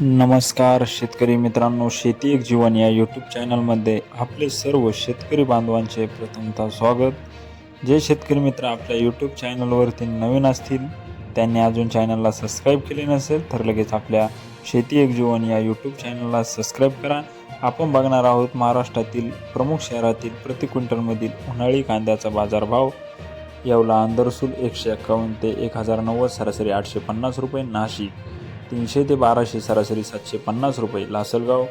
नमस्कार शेतकरी मित्रांनो शेती एक जीवन या यूट्यूब चॅनलमध्ये आपले सर्व शेतकरी बांधवांचे प्रथमतः स्वागत. जे शेतकरी मित्र आपल्या यूट्यूब चॅनलवरती नवीन असतील त्यांनी अजून चॅनलला सबस्क्राईब केले नसेल तर लगेच आपल्या शेती एक जीवन या यूट्यूब चॅनलला सबस्क्राईब करा. आपण बघणार आहोत महाराष्ट्रातील प्रमुख शहरातील प्रति क्विंटलमधील उन्हाळी कांद्याचा बाजारभाव. येवला अंदरसूल एकशे एक्कावन्न ते एक हजार नव्वद सरासरी आठशे पन्नास रुपये नाशिक. तीनशे ते बाराशे सरासरी सातशे पन्नास रुपये. लासलगाव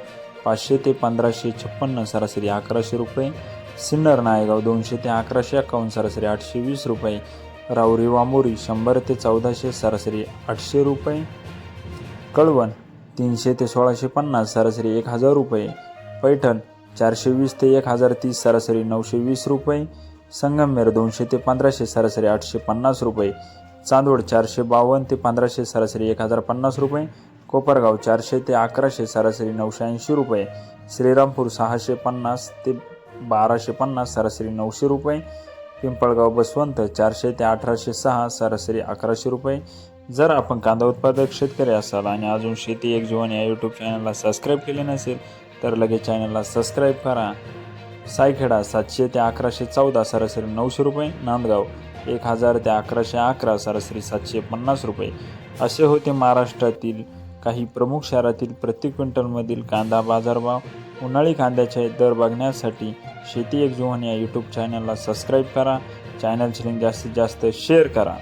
पाचशे ते पंधराशे छप्पन्न सरासरी अकराशे रुपये. सिन्नर नायगाव दोनशे ते अकराशे एक्कावन्न सरासरी आठशे वीस रुपये. राऊरी वामोरी शंभर ते चौदाशे सरासरी आठशे रुपये. कळवण तीनशे ते सोळाशे पन्नास सरासरी एक हजार रुपये. पैठण चारशे वीस ते एक हजार तीस सरासरी नऊशे वीस रुपये. संगमनेर दोनशे ते पंधराशे सरासरी आठशे पन्नास रुपये. चांदवड चारशे बावन्न ते पंधराशे सरासरी एक हजार पन्नास रुपये. कोपरगाव चारशे ते अकराशे सरासरी नऊशे ऐंशी रुपये. श्रीरामपूर सहाशे पन्नास ते बाराशे पन्नास सरासरी नऊशे रुपये. पिंपळगाव बसवंत चारशे ते अठराशे सहा सरासरी अकराशे रुपये. जर आपण कांदा उत्पादक शेतकरी असाल आणि अजून शेती एक जीवन या यूट्यूब चॅनलला सबस्क्राईब केले नसेल तर लगेच चॅनलला सबस्क्राईब करा. सायखेडा सातशे ते अकराशे चौदा सरासरी नऊशे रुपये. नांदगाव. एक हजार ते अकराशे अकरा सरासरी सातशे पन्नास रुपये. असे होते महाराष्ट्रातील काही प्रमुख शहरातील प्रति क्विंटलमधील कांदा बाजारभाव. उन्हाळी कांद्याचे दर बघण्यासाठी शेती एक जुवन या यूट्यूब चॅनलला सबस्क्राईब करा. चॅनलची लिंक जास्तीत जास्त शेअर करा.